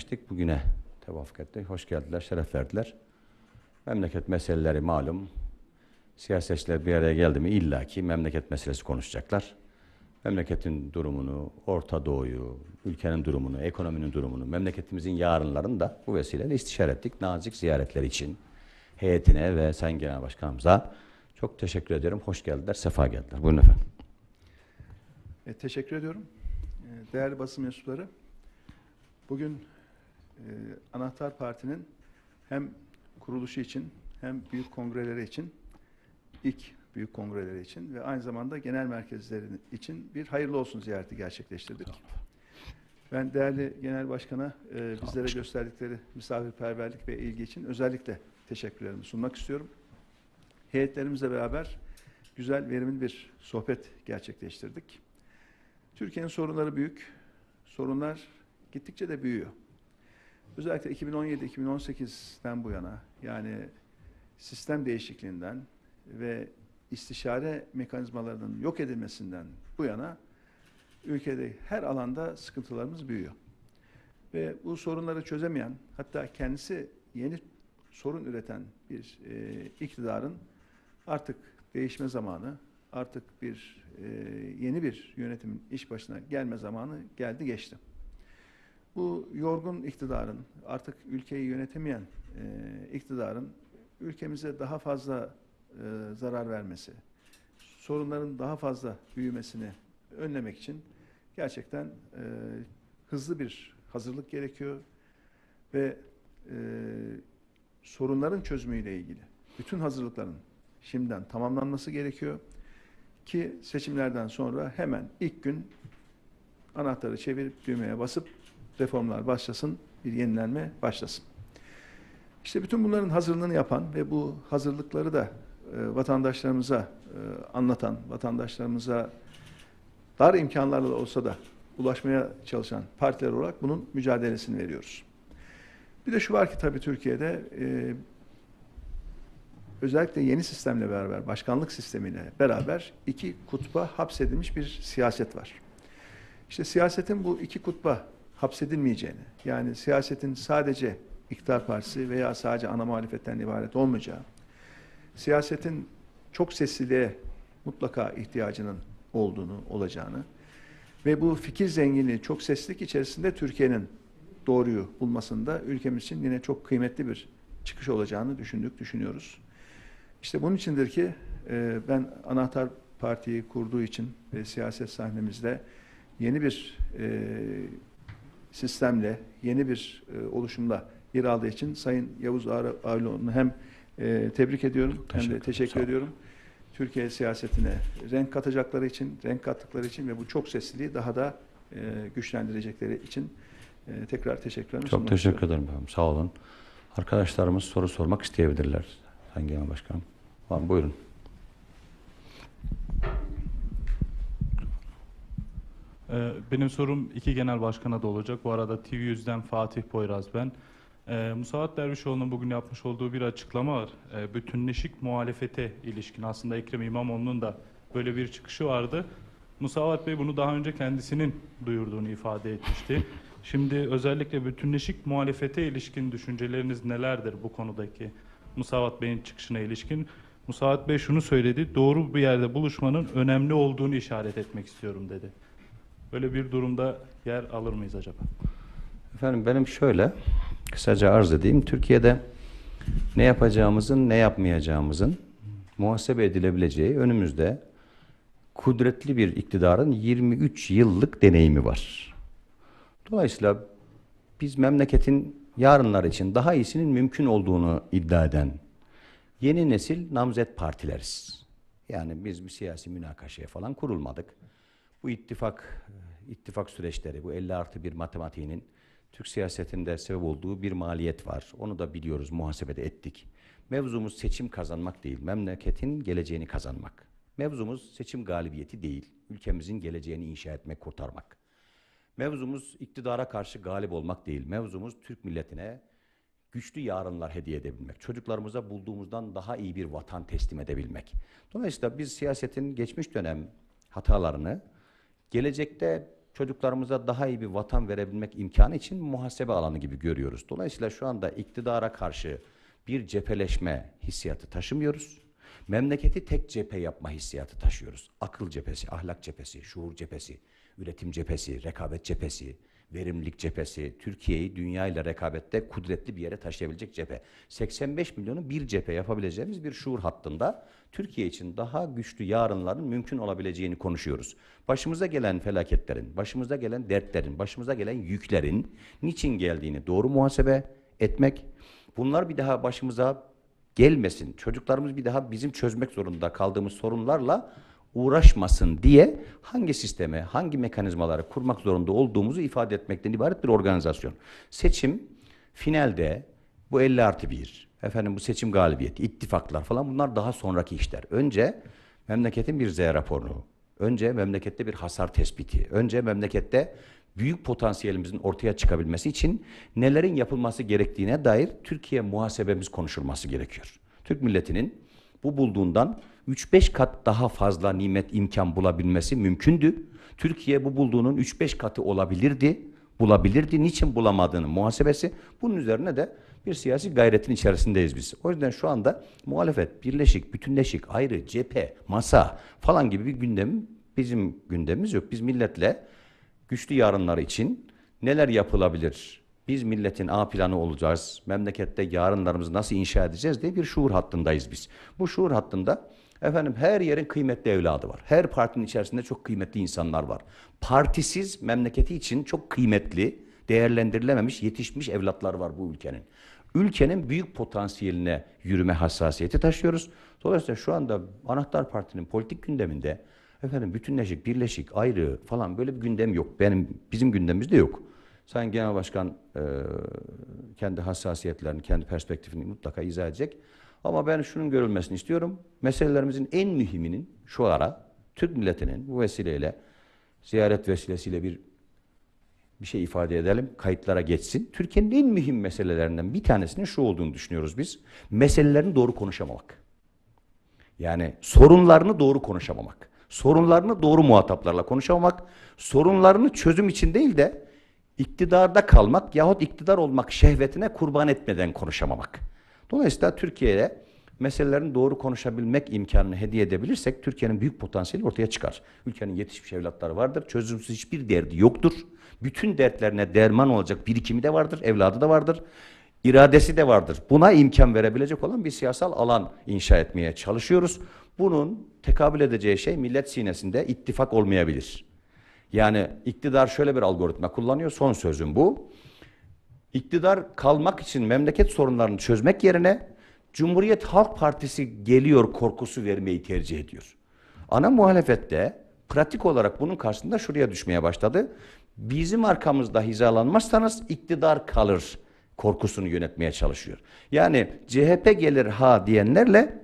gelmiştik. Bugüne tevafuk ettik. Hoş geldiler, şeref verdiler. Memleket meseleleri malum. Siyasetçiler bir araya geldi mi illaki memleket meselesi konuşacaklar. Memleketin durumunu, Orta Doğu'yu, ülkenin durumunu, ekonominin durumunu, memleketimizin yarınlarını da bu vesileyle istişare ettik. Nazik ziyaretler için heyetine ve Sayın Genel Başkanımıza çok teşekkür ediyorum. Hoş geldiler, sefa geldiler. Buyurun efendim. E, teşekkür ediyorum. E, değerli basın mensupları, bugün Anahtar Parti'nin hem kuruluşu için hem büyük kongreleri için, ilk büyük kongreleri için ve aynı zamanda genel merkezleri için bir hayırlı olsun ziyareti gerçekleştirdik. Ben değerli genel başkana e, bizlere gösterdikleri misafirperverlik ve ilgi için özellikle teşekkürlerimi sunmak istiyorum. Heyetlerimizle beraber güzel, verimli bir sohbet gerçekleştirdik. Türkiye'nin sorunları büyük. Sorunlar gittikçe de büyüyor. Özellikle 2017-2018'den bu yana yani sistem değişikliğinden ve istişare mekanizmalarının yok edilmesinden bu yana ülkede her alanda sıkıntılarımız büyüyor. Ve bu sorunları çözemeyen hatta kendisi yeni sorun üreten bir e, iktidarın artık değişme zamanı, artık bir e, yeni bir yönetimin iş başına gelme zamanı geldi geçti. Bu yorgun iktidarın, artık ülkeyi yönetemeyen e, iktidarın ülkemize daha fazla e, zarar vermesi, sorunların daha fazla büyümesini önlemek için gerçekten e, hızlı bir hazırlık gerekiyor ve e, sorunların çözümüyle ilgili bütün hazırlıkların şimdiden tamamlanması gerekiyor ki seçimlerden sonra hemen ilk gün anahtarı çevirip düğmeye basıp reformlar başlasın, bir yenilenme başlasın. İşte bütün bunların hazırlığını yapan ve bu hazırlıkları da e, vatandaşlarımıza e, anlatan, vatandaşlarımıza dar imkanlarla olsa da ulaşmaya çalışan partiler olarak bunun mücadelesini veriyoruz. Bir de şu var ki tabii Türkiye'de e, özellikle yeni sistemle beraber, başkanlık sistemiyle beraber iki kutba hapsedilmiş bir siyaset var. İşte siyasetin bu iki kutba hapsedilmeyeceğini, yani siyasetin sadece iktidar partisi veya sadece ana muhalefetten ibaret olmayacağı, siyasetin çok sesliliğe mutlaka ihtiyacının olduğunu, olacağını ve bu fikir zenginliği, çok seslilik içerisinde Türkiye'nin doğruyu bulmasında ülkemiz için yine çok kıymetli bir çıkış olacağını düşündük, düşünüyoruz. İşte bunun içindir ki e, ben anahtar partiyi kurduğu için ve siyaset sahnemizde yeni bir e, sistemle, yeni bir e, oluşumla yer aldığı için Sayın Yavuz Ağırlıoğlu'nu hem e, tebrik ediyorum hem Teşekkür de ederim. teşekkür ediyorum. Türkiye siyasetine renk katacakları için, renk kattıkları için ve bu çok sesliliği daha da e, güçlendirecekleri için e, tekrar teşekkürlerimi Çok teşekkür istiyorum. ederim efendim. Sağ olun. Arkadaşlarımız soru sormak isteyebilirler. Sayın Genel Başkanım. Var, buyurun. Benim sorum iki genel başkana da olacak. Bu arada TV100'den Fatih Poyraz ben. Ee, Musavat Dervişoğlu'nun bugün yapmış olduğu bir açıklama var. Ee, bütünleşik muhalefete ilişkin aslında Ekrem İmamoğlu'nun da böyle bir çıkışı vardı. Musavat Bey bunu daha önce kendisinin duyurduğunu ifade etmişti. Şimdi özellikle bütünleşik muhalefete ilişkin düşünceleriniz nelerdir bu konudaki Musavat Bey'in çıkışına ilişkin? Musavat Bey şunu söyledi, doğru bir yerde buluşmanın önemli olduğunu işaret etmek istiyorum dedi. Böyle bir durumda yer alır mıyız acaba? Efendim benim şöyle kısaca arz edeyim. Türkiye'de ne yapacağımızın, ne yapmayacağımızın muhasebe edilebileceği önümüzde kudretli bir iktidarın 23 yıllık deneyimi var. Dolayısıyla biz memleketin yarınlar için daha iyisinin mümkün olduğunu iddia eden yeni nesil namzet partileriz. Yani biz bir siyasi münakaşaya falan kurulmadık. Bu ittifak ittifak süreçleri, bu 50 artı bir matematiğinin Türk siyasetinde sebep olduğu bir maliyet var. Onu da biliyoruz, muhasebede ettik. Mevzumuz seçim kazanmak değil, memleketin geleceğini kazanmak. Mevzumuz seçim galibiyeti değil, ülkemizin geleceğini inşa etmek, kurtarmak. Mevzumuz iktidara karşı galip olmak değil, mevzumuz Türk milletine güçlü yarınlar hediye edebilmek. Çocuklarımıza bulduğumuzdan daha iyi bir vatan teslim edebilmek. Dolayısıyla biz siyasetin geçmiş dönem hatalarını gelecekte çocuklarımıza daha iyi bir vatan verebilmek imkanı için muhasebe alanı gibi görüyoruz. Dolayısıyla şu anda iktidara karşı bir cepheleşme hissiyatı taşımıyoruz. Memleketi tek cephe yapma hissiyatı taşıyoruz. Akıl cephesi, ahlak cephesi, şuur cephesi, üretim cephesi, rekabet cephesi, verimlilik cephesi, Türkiye'yi dünya ile rekabette kudretli bir yere taşıyabilecek cephe. 85 milyonu bir cephe yapabileceğimiz bir şuur hattında Türkiye için daha güçlü yarınların mümkün olabileceğini konuşuyoruz. Başımıza gelen felaketlerin, başımıza gelen dertlerin, başımıza gelen yüklerin niçin geldiğini doğru muhasebe etmek, bunlar bir daha başımıza gelmesin. Çocuklarımız bir daha bizim çözmek zorunda kaldığımız sorunlarla uğraşmasın diye hangi sisteme, hangi mekanizmaları kurmak zorunda olduğumuzu ifade etmekten ibaret bir organizasyon. Seçim finalde bu 50 artı 1, efendim bu seçim galibiyeti, ittifaklar falan bunlar daha sonraki işler. Önce memleketin bir Z raporunu, önce memlekette bir hasar tespiti, önce memlekette büyük potansiyelimizin ortaya çıkabilmesi için nelerin yapılması gerektiğine dair Türkiye muhasebemiz konuşulması gerekiyor. Türk milletinin bu bulduğundan 3-5 kat daha fazla nimet imkan bulabilmesi mümkündü. Türkiye bu bulduğunun 3-5 katı olabilirdi, bulabilirdi. Niçin bulamadığını muhasebesi. Bunun üzerine de bir siyasi gayretin içerisindeyiz biz. O yüzden şu anda muhalefet, birleşik, bütünleşik, ayrı, cephe, masa falan gibi bir gündem bizim gündemimiz yok. Biz milletle güçlü yarınlar için neler yapılabilir? Biz milletin A planı olacağız. Memlekette yarınlarımızı nasıl inşa edeceğiz diye bir şuur hattındayız biz. Bu şuur hattında efendim her yerin kıymetli evladı var. Her partinin içerisinde çok kıymetli insanlar var. Partisiz memleketi için çok kıymetli, değerlendirilememiş, yetişmiş evlatlar var bu ülkenin. Ülkenin büyük potansiyeline yürüme hassasiyeti taşıyoruz. Dolayısıyla şu anda Anahtar Parti'nin politik gündeminde efendim bütünleşik, birleşik, ayrı falan böyle bir gündem yok. Benim bizim gündemimizde yok. Sayın Genel Başkan e, kendi hassasiyetlerini, kendi perspektifini mutlaka izah edecek. Ama ben şunun görülmesini istiyorum. Meselelerimizin en mühiminin şu ara Türk milletinin bu vesileyle ziyaret vesilesiyle bir bir şey ifade edelim, kayıtlara geçsin. Türkiye'nin en mühim meselelerinden bir tanesinin şu olduğunu düşünüyoruz biz. Meselelerini doğru konuşamamak. Yani sorunlarını doğru konuşamamak. Sorunlarını doğru muhataplarla konuşamamak. Sorunlarını çözüm için değil de iktidarda kalmak yahut iktidar olmak şehvetine kurban etmeden konuşamamak. Dolayısıyla Türkiye'ye meselelerini doğru konuşabilmek imkanını hediye edebilirsek Türkiye'nin büyük potansiyeli ortaya çıkar. Ülkenin yetişmiş evlatları vardır. Çözümsüz hiçbir derdi yoktur. Bütün dertlerine derman olacak birikimi de vardır, evladı da vardır. iradesi de vardır. Buna imkan verebilecek olan bir siyasal alan inşa etmeye çalışıyoruz. Bunun tekabül edeceği şey millet sinesinde ittifak olmayabilir. Yani iktidar şöyle bir algoritma kullanıyor. Son sözüm bu. İktidar kalmak için memleket sorunlarını çözmek yerine Cumhuriyet Halk Partisi geliyor korkusu vermeyi tercih ediyor. Ana muhalefette pratik olarak bunun karşısında şuraya düşmeye başladı. Bizim arkamızda hizalanmazsanız iktidar kalır korkusunu yönetmeye çalışıyor. Yani CHP gelir ha diyenlerle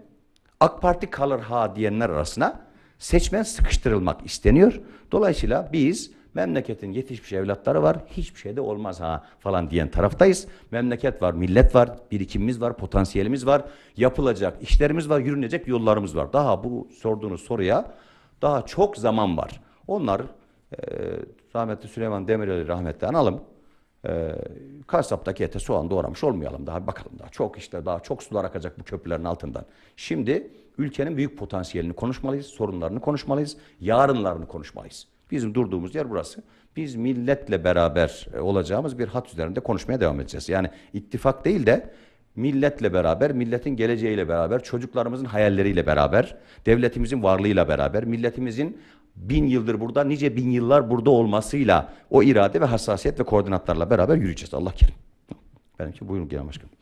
AK Parti kalır ha diyenler arasına seçmen sıkıştırılmak isteniyor. Dolayısıyla biz memleketin yetişmiş evlatları var, hiçbir şey de olmaz ha falan diyen taraftayız. Memleket var, millet var, birikimimiz var, potansiyelimiz var, yapılacak işlerimiz var, yürünecek yollarımız var. Daha bu sorduğunuz soruya daha çok zaman var. Onlar e, rahmetli Süleyman Demirel'i rahmetli analım. E, kasaptaki ete soğan doğramış olmayalım daha bakalım daha çok işte daha çok sular akacak bu köprülerin altından. Şimdi ülkenin büyük potansiyelini konuşmalıyız, sorunlarını konuşmalıyız, yarınlarını konuşmalıyız. Bizim durduğumuz yer burası. Biz milletle beraber e, olacağımız bir hat üzerinde konuşmaya devam edeceğiz. Yani ittifak değil de milletle beraber, milletin geleceğiyle beraber, çocuklarımızın hayalleriyle beraber, devletimizin varlığıyla beraber, milletimizin bin yıldır burada, nice bin yıllar burada olmasıyla o irade ve hassasiyet ve koordinatlarla beraber yürüyeceğiz. Allah kerim. Benimki buyurun Genel Başkanım.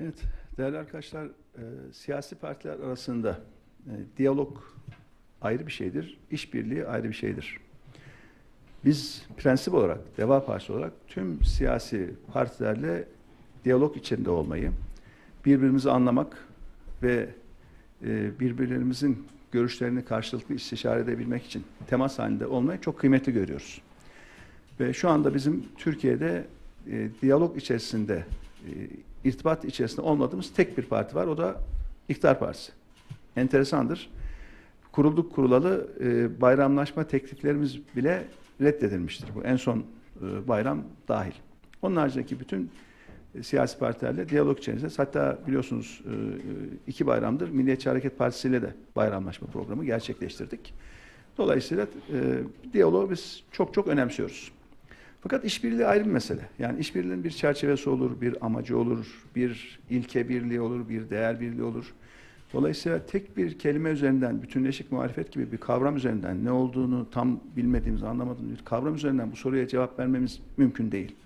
Evet, değerli arkadaşlar, e, siyasi partiler arasında e, diyalog ayrı bir şeydir, işbirliği ayrı bir şeydir. Biz prensip olarak, Deva Partisi olarak tüm siyasi partilerle diyalog içinde olmayı, birbirimizi anlamak ve e, birbirlerimizin görüşlerini karşılıklı istişare edebilmek için temas halinde olmayı çok kıymetli görüyoruz. Ve şu anda bizim Türkiye'de e, diyalog içerisinde, e, irtibat içerisinde olmadığımız tek bir parti var. O da İktidar Partisi. Enteresandır. Kurulduk kurulalı e, bayramlaşma tekliflerimiz bile reddedilmiştir. Bu en son e, bayram dahil. Onun haricindeki bütün e, siyasi partilerle diyalog içerisinde hatta biliyorsunuz e, e, iki bayramdır Milliyetçi Hareket Partisi ile de bayramlaşma programı gerçekleştirdik. Dolayısıyla e, diyaloğu biz çok çok önemsiyoruz. Fakat işbirliği ayrı bir mesele. Yani işbirliğinin bir çerçevesi olur, bir amacı olur, bir ilke birliği olur, bir değer birliği olur. Dolayısıyla tek bir kelime üzerinden, bütünleşik muhalefet gibi bir kavram üzerinden ne olduğunu tam bilmediğimiz, anlamadığımız bir kavram üzerinden bu soruya cevap vermemiz mümkün değil.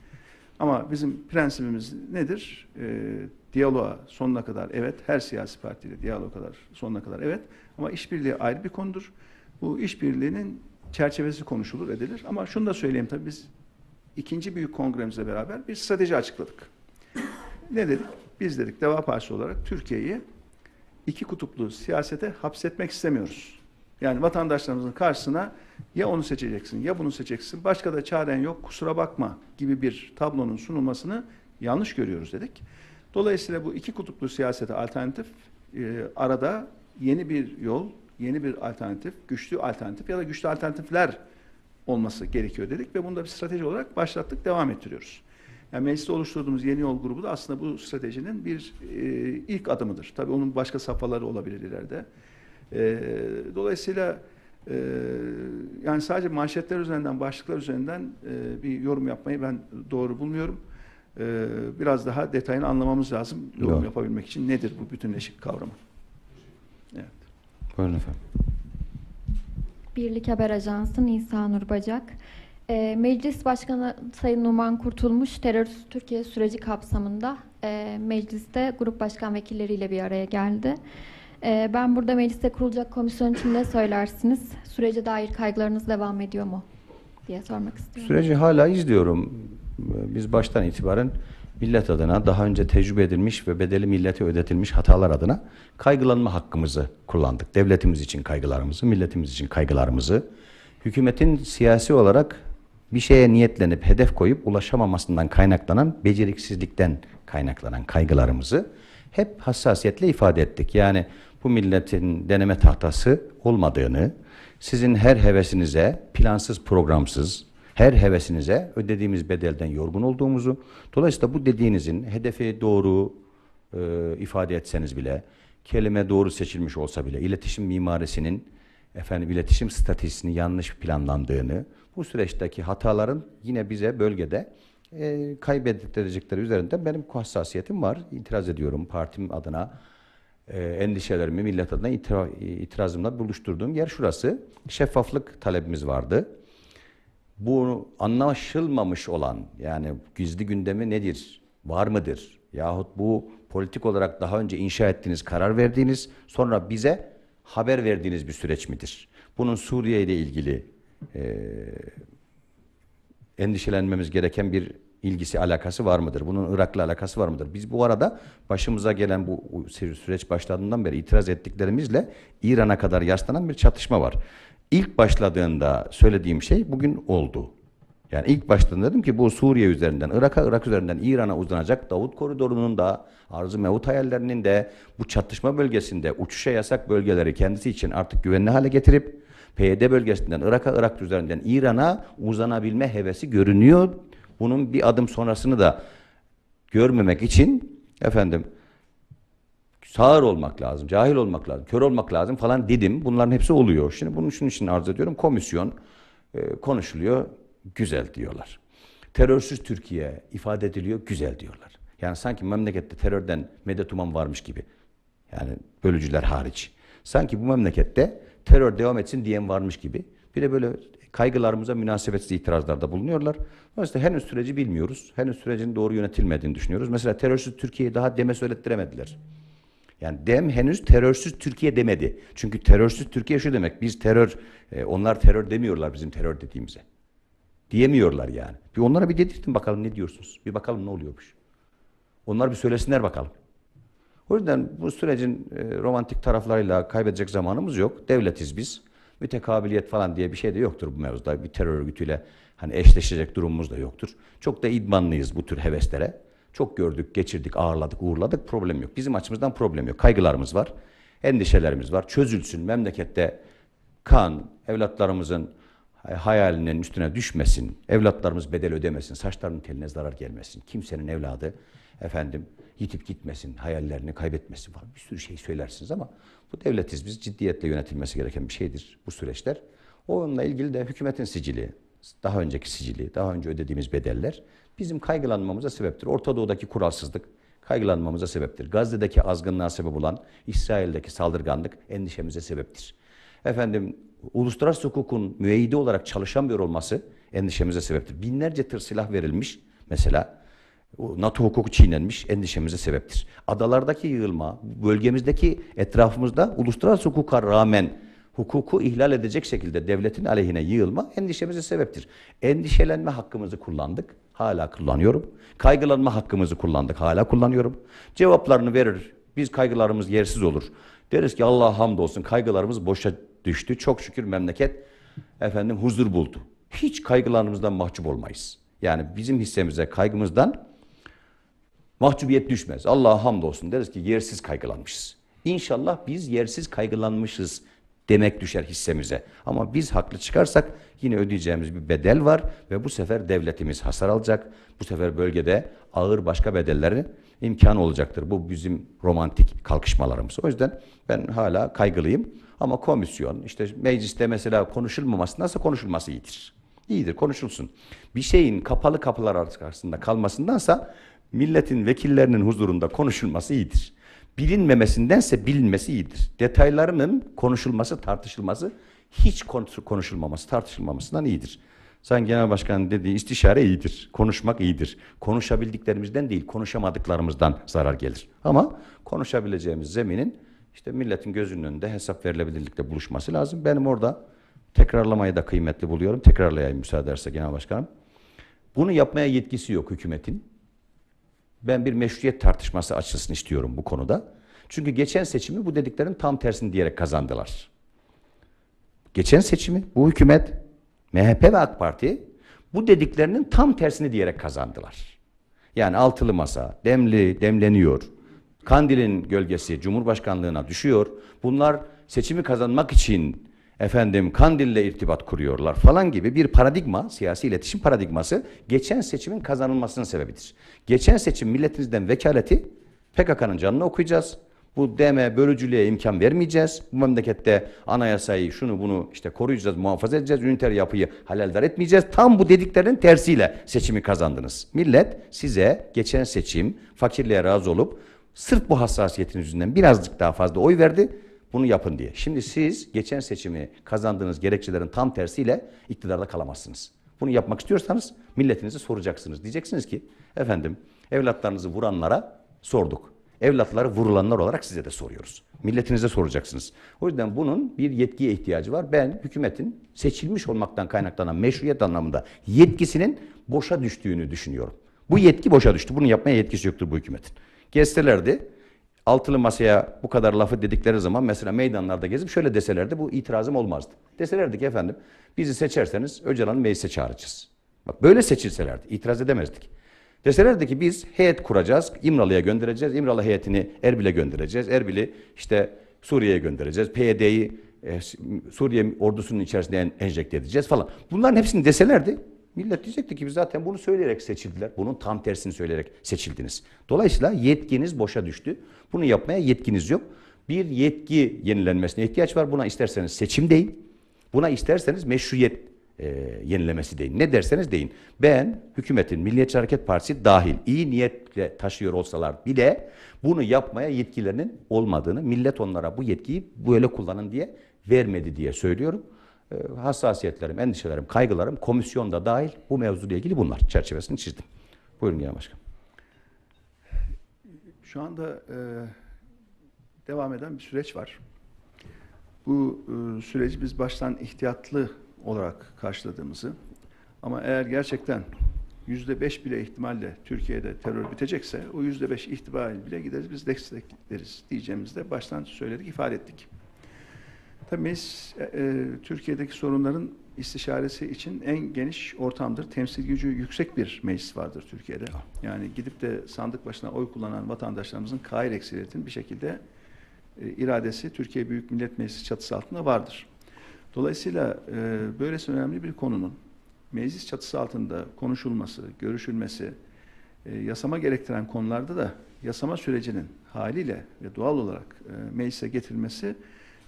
Ama bizim prensibimiz nedir? Ee, diyaloğa sonuna kadar evet, her siyasi partiyle diyaloğa kadar sonuna kadar evet. Ama işbirliği ayrı bir konudur. Bu işbirliğinin çerçevesi konuşulur, edilir. Ama şunu da söyleyeyim tabii biz ikinci büyük kongremizle beraber bir strateji açıkladık. Ne dedik? Biz dedik Deva Partisi olarak Türkiye'yi iki kutuplu siyasete hapsetmek istemiyoruz. Yani vatandaşlarımızın karşısına ya onu seçeceksin ya bunu seçeceksin başka da çaren yok kusura bakma gibi bir tablonun sunulmasını yanlış görüyoruz dedik. Dolayısıyla bu iki kutuplu siyasete alternatif e, arada yeni bir yol, yeni bir alternatif, güçlü alternatif ya da güçlü alternatifler olması gerekiyor dedik ve bunu da bir strateji olarak başlattık, devam ettiriyoruz. Yani mecliste oluşturduğumuz yeni yol grubu da aslında bu stratejinin bir e, ilk adımıdır. Tabii onun başka safhaları olabilir ileride. E, dolayısıyla e, yani sadece manşetler üzerinden, başlıklar üzerinden e, bir yorum yapmayı ben doğru bulmuyorum. E, biraz daha detayını anlamamız lazım yorum Doğru. yapabilmek için. Nedir bu bütünleşik kavramı? Evet. Buyurun efendim. Birlik Haber Ajansı Nisa Nur Bacak. Ee, Meclis Başkanı Sayın Numan Kurtulmuş terörist Türkiye süreci kapsamında e, mecliste grup başkan vekilleriyle bir araya geldi. E, ben burada mecliste kurulacak komisyon için ne söylersiniz? Sürece dair kaygılarınız devam ediyor mu? diye sormak istiyorum. Süreci hala izliyorum. Biz baştan itibaren millet adına daha önce tecrübe edilmiş ve bedeli millete ödetilmiş hatalar adına kaygılanma hakkımızı kullandık. Devletimiz için kaygılarımızı, milletimiz için kaygılarımızı, hükümetin siyasi olarak bir şeye niyetlenip hedef koyup ulaşamamasından kaynaklanan beceriksizlikten kaynaklanan kaygılarımızı hep hassasiyetle ifade ettik. Yani bu milletin deneme tahtası olmadığını, sizin her hevesinize plansız programsız, her hevesinize ödediğimiz bedelden yorgun olduğumuzu, dolayısıyla bu dediğinizin hedefi doğru e, ifade etseniz bile, kelime doğru seçilmiş olsa bile, iletişim mimarisinin, efendim iletişim stratejisinin yanlış planlandığını, bu süreçteki hataların yine bize bölgede e, kaybettirecekleri üzerinde benim hassasiyetim var. İtiraz ediyorum partim adına e, endişelerimi millet adına itira, itirazımla buluşturduğum yer şurası. Şeffaflık talebimiz vardı. Bu anlaşılmamış olan yani gizli gündemi nedir? Var mıdır? Yahut bu politik olarak daha önce inşa ettiğiniz, karar verdiğiniz, sonra bize haber verdiğiniz bir süreç midir? Bunun Suriye ile ilgili e, endişelenmemiz gereken bir ilgisi, alakası var mıdır? Bunun Irak'la alakası var mıdır? Biz bu arada başımıza gelen bu süreç başladığından beri itiraz ettiklerimizle İran'a kadar yaslanan bir çatışma var. İlk başladığında söylediğim şey bugün oldu. Yani ilk başladığında dedim ki bu Suriye üzerinden, Irak'a, Irak üzerinden İran'a uzanacak Davut Koridoru'nun da, Arzu Mevut hayallerinin de bu çatışma bölgesinde uçuşa yasak bölgeleri kendisi için artık güvenli hale getirip PYD bölgesinden Irak'a, Irak üzerinden İran'a uzanabilme hevesi görünüyor. Bunun bir adım sonrasını da görmemek için efendim sağır olmak lazım, cahil olmak lazım, kör olmak lazım falan dedim. Bunların hepsi oluyor. Şimdi bunun şunun için arz ediyorum. Komisyon e, konuşuluyor, güzel diyorlar. Terörsüz Türkiye ifade ediliyor, güzel diyorlar. Yani sanki memlekette terörden medet umam varmış gibi. Yani bölücüler hariç. Sanki bu memlekette terör devam etsin diyen varmış gibi. Bir de böyle kaygılarımıza münasebetsiz itirazlarda bulunuyorlar. Dolayısıyla henüz süreci bilmiyoruz. Henüz sürecin doğru yönetilmediğini düşünüyoruz. Mesela terörsüz Türkiye'yi daha deme söylettiremediler. Yani dem henüz terörsüz Türkiye demedi. Çünkü terörsüz Türkiye şu demek. Biz terör, e, onlar terör demiyorlar bizim terör dediğimize. Diyemiyorlar yani. Bir onlara bir dedirtin bakalım ne diyorsunuz. Bir bakalım ne oluyormuş. Onlar bir söylesinler bakalım. O yüzden bu sürecin e, romantik taraflarıyla kaybedecek zamanımız yok. Devletiz biz. Mütekabiliyet falan diye bir şey de yoktur bu mevzuda. Bir terör örgütüyle hani eşleşecek durumumuz da yoktur. Çok da idmanlıyız bu tür heveslere. Çok gördük, geçirdik, ağırladık, uğurladık. Problem yok. Bizim açımızdan problem yok. Kaygılarımız var. Endişelerimiz var. Çözülsün. Memlekette kan, evlatlarımızın hay- hayalinin üstüne düşmesin, evlatlarımız bedel ödemesin, saçlarının teline zarar gelmesin, kimsenin evladı efendim yitip gitmesin, hayallerini kaybetmesin falan bir sürü şey söylersiniz ama bu devletiz biz ciddiyetle yönetilmesi gereken bir şeydir bu süreçler. Onunla ilgili de hükümetin sicili, daha önceki sicili, daha önce ödediğimiz bedeller bizim kaygılanmamıza sebeptir. Orta Doğu'daki kuralsızlık kaygılanmamıza sebeptir. Gazze'deki azgınlığa sebep olan İsrail'deki saldırganlık endişemize sebeptir. Efendim uluslararası hukukun müeyyidi olarak çalışamıyor olması endişemize sebeptir. Binlerce tır silah verilmiş mesela NATO hukuku çiğnenmiş endişemize sebeptir. Adalardaki yığılma, bölgemizdeki etrafımızda uluslararası hukuka rağmen hukuku ihlal edecek şekilde devletin aleyhine yığılma endişemize sebeptir. Endişelenme hakkımızı kullandık, hala kullanıyorum. Kaygılanma hakkımızı kullandık, hala kullanıyorum. Cevaplarını verir, biz kaygılarımız yersiz olur. Deriz ki Allah hamdolsun kaygılarımız boşa düştü. Çok şükür memleket efendim huzur buldu. Hiç kaygılarımızdan mahcup olmayız. Yani bizim hissemize kaygımızdan mahcubiyet düşmez. Allah'a hamdolsun deriz ki yersiz kaygılanmışız. İnşallah biz yersiz kaygılanmışız demek düşer hissemize. Ama biz haklı çıkarsak yine ödeyeceğimiz bir bedel var ve bu sefer devletimiz hasar alacak. Bu sefer bölgede ağır başka bedelleri imkan olacaktır. Bu bizim romantik kalkışmalarımız. O yüzden ben hala kaygılıyım. Ama komisyon, işte mecliste mesela konuşulmaması nasıl konuşulması iyidir. İyidir, konuşulsun. Bir şeyin kapalı kapılar arasında kalmasındansa milletin vekillerinin huzurunda konuşulması iyidir. Bilinmemesindense bilinmesi iyidir. Detaylarının konuşulması, tartışılması hiç konuş- konuşulmaması, tartışılmamasından iyidir. Sayın Genel Başkan'ın dediği istişare iyidir. Konuşmak iyidir. Konuşabildiklerimizden değil, konuşamadıklarımızdan zarar gelir. Ama konuşabileceğimiz zeminin işte milletin gözünün önünde hesap verilebilirlikle buluşması lazım. Benim orada tekrarlamayı da kıymetli buluyorum. Tekrarlayayım müsaade ederse Genel Başkanım. Bunu yapmaya yetkisi yok hükümetin. Ben bir meşruiyet tartışması açılsın istiyorum bu konuda. Çünkü geçen seçimi bu dediklerin tam tersini diyerek kazandılar. Geçen seçimi bu hükümet, MHP ve AK Parti bu dediklerinin tam tersini diyerek kazandılar. Yani altılı masa, demli, demleniyor. Kandil'in gölgesi Cumhurbaşkanlığına düşüyor. Bunlar seçimi kazanmak için efendim Kandil'le irtibat kuruyorlar falan gibi bir paradigma, siyasi iletişim paradigması geçen seçimin kazanılmasının sebebidir. Geçen seçim milletinizden vekaleti PKK'nın canını okuyacağız. Bu deme bölücülüğe imkan vermeyeceğiz. Bu memlekette anayasayı şunu bunu işte koruyacağız, muhafaza edeceğiz. Üniter yapıyı halaldar etmeyeceğiz. Tam bu dediklerinin tersiyle seçimi kazandınız. Millet size geçen seçim fakirliğe razı olup sırf bu hassasiyetin yüzünden birazcık daha fazla oy verdi. Bunu yapın diye. Şimdi siz geçen seçimi kazandığınız gerekçelerin tam tersiyle iktidarda kalamazsınız. Bunu yapmak istiyorsanız milletinizi soracaksınız. Diyeceksiniz ki efendim evlatlarınızı vuranlara sorduk. Evlatları vurulanlar olarak size de soruyoruz. Milletinize soracaksınız. O yüzden bunun bir yetkiye ihtiyacı var. Ben hükümetin seçilmiş olmaktan kaynaklanan meşruiyet anlamında yetkisinin boşa düştüğünü düşünüyorum. Bu yetki boşa düştü. Bunu yapmaya yetkisi yoktur bu hükümetin. Gezselerdi altılı masaya bu kadar lafı dedikleri zaman mesela meydanlarda gezip şöyle deselerdi bu itirazım olmazdı. Deselerdi ki efendim bizi seçerseniz Öcalan'ı meclise çağıracağız. Bak böyle seçilselerdi itiraz edemezdik. Deselerdi ki biz heyet kuracağız, İmralı'ya göndereceğiz, İmralı heyetini Erbil'e göndereceğiz, Erbil'i işte Suriye'ye göndereceğiz, PYD'yi e, Suriye ordusunun içerisinde en- enjekte edeceğiz falan. Bunların hepsini deselerdi millet diyecekti ki biz zaten bunu söyleyerek seçildiler. Bunun tam tersini söyleyerek seçildiniz. Dolayısıyla yetkiniz boşa düştü. Bunu yapmaya yetkiniz yok. Bir yetki yenilenmesine ihtiyaç var. Buna isterseniz seçim deyin. Buna isterseniz meşruiyet e, yenilemesi deyin. Ne derseniz deyin. Ben hükümetin Milliyetçi Hareket Partisi dahil iyi niyetle taşıyor olsalar bile bunu yapmaya yetkilerinin olmadığını, millet onlara bu yetkiyi böyle kullanın diye vermedi diye söylüyorum. E, hassasiyetlerim, endişelerim, kaygılarım komisyonda dahil bu mevzuyla ilgili bunlar çerçevesini çizdim. Buyurun Genel Başkan. Şu anda e, devam eden bir süreç var. Bu e, süreci biz baştan ihtiyatlı olarak karşıladığımızı ama eğer gerçekten yüzde beş bile ihtimalle Türkiye'de terör bitecekse o yüzde beş ihtimal bile gideriz biz destekleriz diyeceğimizde baştan söyledik ifade ettik. Tabii meclis e, e, Türkiye'deki sorunların istişaresi için en geniş ortamdır. Temsil gücü yüksek bir meclis vardır Türkiye'de. Yani gidip de sandık başına oy kullanan vatandaşlarımızın kair ekseriyetin bir şekilde e, iradesi Türkiye Büyük Millet Meclisi çatısı altında vardır. Dolayısıyla e, böylesi önemli bir konunun meclis çatısı altında konuşulması, görüşülmesi, e, yasama gerektiren konularda da yasama sürecinin haliyle ve doğal olarak e, meclise getirilmesi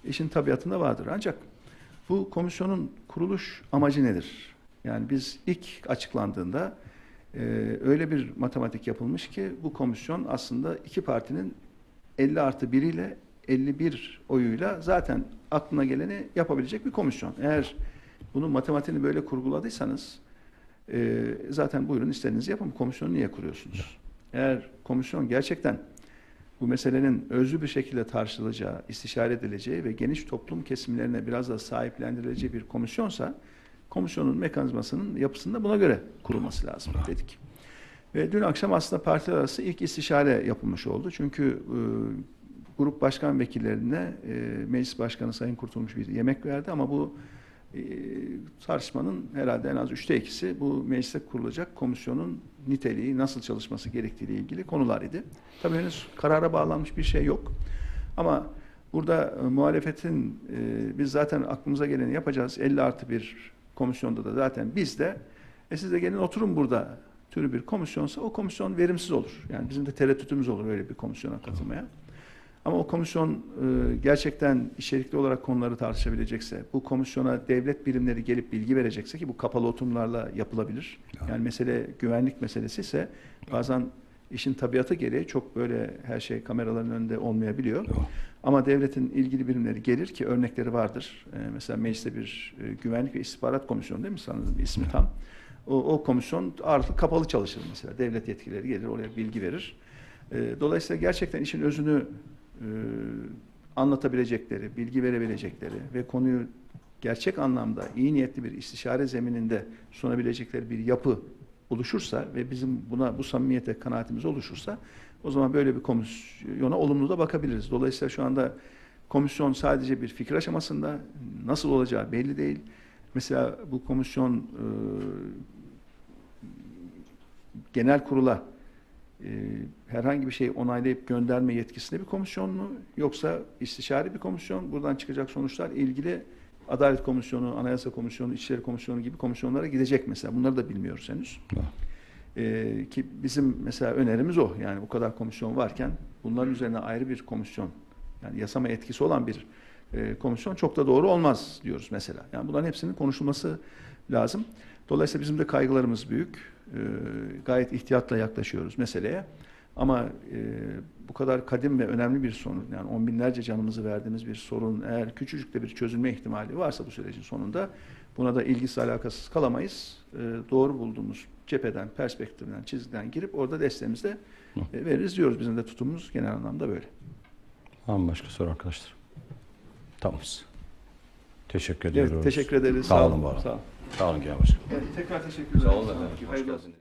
işin tabiatında vardır. Ancak bu komisyonun kuruluş amacı nedir? Yani biz ilk açıklandığında e, öyle bir matematik yapılmış ki bu komisyon aslında iki partinin 50 artı 1 ile 51 oyuyla zaten aklına geleni yapabilecek bir komisyon. Eğer bunun matematiğini böyle kurguladıysanız e, zaten buyurun istediğinizi yapın. Komisyonu niye kuruyorsunuz? Eğer komisyon gerçekten bu meselenin özlü bir şekilde tartışılacağı, istişare edileceği ve geniş toplum kesimlerine biraz da sahiplendirileceği bir komisyonsa komisyonun mekanizmasının yapısında buna göre kurulması lazım dedik. Ve dün akşam aslında partiler arası ilk istişare yapılmış oldu. Çünkü e, grup başkan vekillerine e, meclis başkanı Sayın Kurtulmuş bir yemek verdi ama bu e, tartışmanın herhalde en az üçte ikisi bu mecliste kurulacak komisyonun niteliği, nasıl çalışması gerektiği ile ilgili konular idi. Tabii henüz karara bağlanmış bir şey yok. Ama burada e, muhalefetin e, biz zaten aklımıza geleni yapacağız. 50 artı bir komisyonda da zaten biz de e siz de gelin oturun burada türü bir komisyonsa o komisyon verimsiz olur. Yani bizim de tereddütümüz olur öyle bir komisyona katılmaya. Ama o komisyon e, gerçekten içerikli olarak konuları tartışabilecekse, bu komisyona devlet birimleri gelip bilgi verecekse ki bu kapalı oturumlarla yapılabilir. Yani mesele güvenlik meselesi ise bazen işin tabiatı gereği çok böyle her şey kameraların önünde olmayabiliyor. Ama devletin ilgili birimleri gelir ki örnekleri vardır. Ee, mesela mecliste bir e, güvenlik ve istihbarat komisyonu değil mi sanırım ismi tam. O, o komisyon ağırlıklı kapalı çalışır mesela. Devlet yetkilileri gelir oraya bilgi verir. Ee, dolayısıyla gerçekten işin özünü anlatabilecekleri, bilgi verebilecekleri ve konuyu gerçek anlamda iyi niyetli bir istişare zemininde sunabilecekleri bir yapı oluşursa ve bizim buna bu samimiyete kanaatimiz oluşursa o zaman böyle bir komisyona olumlu da bakabiliriz. Dolayısıyla şu anda komisyon sadece bir fikir aşamasında nasıl olacağı belli değil. Mesela bu komisyon e, genel kurula e, herhangi bir şey onaylayıp gönderme yetkisinde bir komisyon mu yoksa istişare bir komisyon buradan çıkacak sonuçlar ilgili Adalet Komisyonu, Anayasa Komisyonu, İçişleri Komisyonu gibi komisyonlara gidecek mesela. Bunları da bilmiyoruz henüz. Ee, ki bizim mesela önerimiz o. Yani bu kadar komisyon varken bunların üzerine ayrı bir komisyon, yani yasama etkisi olan bir e, komisyon çok da doğru olmaz diyoruz mesela. Yani bunların hepsinin konuşulması lazım. Dolayısıyla bizim de kaygılarımız büyük. Ee, gayet ihtiyatla yaklaşıyoruz meseleye. Ama e, bu kadar kadim ve önemli bir sorun, yani on binlerce canımızı verdiğimiz bir sorun, eğer küçücük de bir çözülme ihtimali varsa bu sürecin sonunda buna da ilgisiz alakasız kalamayız. Ee, doğru bulduğumuz cepheden, perspektiften, çizgiden girip orada desteğimizi de e, veririz diyoruz. Bizim de tutumumuz genel anlamda böyle. Var mı başka soru arkadaşlar? Tamamız. Teşekkür Evet, ediyoruz. teşekkür ederiz. Sağ olun, var olun. Sağ olun. Sağ olun Genel Başkanım. Evet, tekrar teşekkür ederim. Sağ olun efendim. Hoş geldiniz.